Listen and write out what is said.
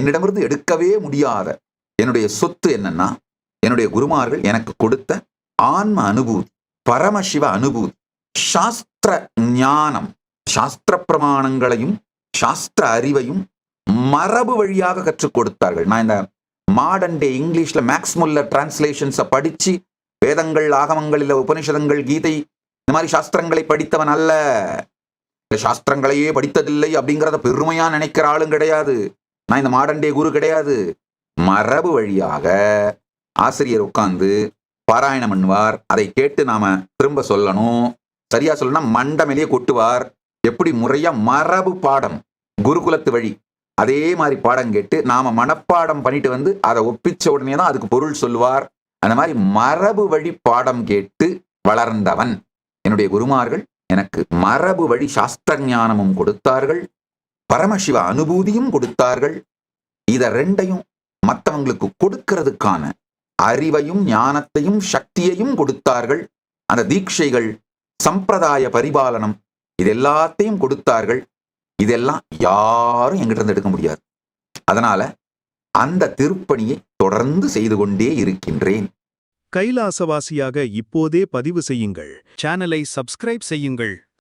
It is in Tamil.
என்னிடமிருந்து எடுக்கவே முடியாத என்னுடைய சொத்து என்னன்னா என்னுடைய குருமார்கள் எனக்கு கொடுத்த ஆன்ம அனுபூதி பரமசிவ அனுபூதி சாஸ்திர ஞானம் சாஸ்திர பிரமாணங்களையும் சாஸ்திர அறிவையும் மரபு வழியாக கற்றுக் கொடுத்தார்கள். நான் இந்த மாடர்ன் டே இங்கிலீஷ்ல மேக்ஸ்முல்ல டிரான்ஸ்லேஷன்ஸை படிச்சு வேதங்கள் ஆகமங்களில் உபனிஷதங்கள் கீதை இந்த மாதிரி சாஸ்திரங்களை படித்தவன் அல்ல. சாஸ்திரங்களையே படித்ததில்லை அப்படிங்கிறத பெருமையா நினைக்கிற ஆளும் கிடையாது. நான் இந்த மாடர்ன் டே குரு கிடையாது. மரபு வழியாக ஆசிரியர் உட்கார்ந்து பாராயணம் பண்ணுவார். அதை கேட்டு நாம திரும்ப சொல்லணும். சரியா சொல்லணும்னா மண்டமேலேயே கொட்டுவார். எப்படி? முறையா மரபு பாடம். குருகுலத்து வழி. அதே மாதிரி பாடம் கேட்டு நாம மனப்பாடம் பண்ணிட்டு வந்து அதை ஒப்பிச்ச உடனே தான் அதுக்கு பொருள் சொல்லுவார். அந்த மாதிரி மரபு வழி பாடம் கேட்டு வளர்ந்தவன். என்னுடைய குருமார்கள் எனக்கு மரபு வழி சாஸ்திர ஞானமும் கொடுத்தார்கள். பரமசிவ அனுபூதியும் கொடுத்தார்கள். இத ரெண்டையும் மற்றவங்களுக்கு கொடுக்கிறதுக்கான அறிவையும் ஞானத்தையும் சக்தியையும் கொடுத்தார்கள். அந்த தீட்சைகள் சம்பிரதாய பரிபாலனம் இது எல்லாத்தையும் கொடுத்தார்கள். இதெல்லாம் யாரும் எங்கிட்ட இருந்து எடுக்க முடியாது. அதனால அந்த திருப்பணியை தொடர்ந்து செய்து கொண்டே இருக்கின்றேன். கைலாசவாசியாக இப்போதே பதிவு செய்யுங்கள். சேனலை சப்ஸ்கிரைப் செய்யுங்கள்.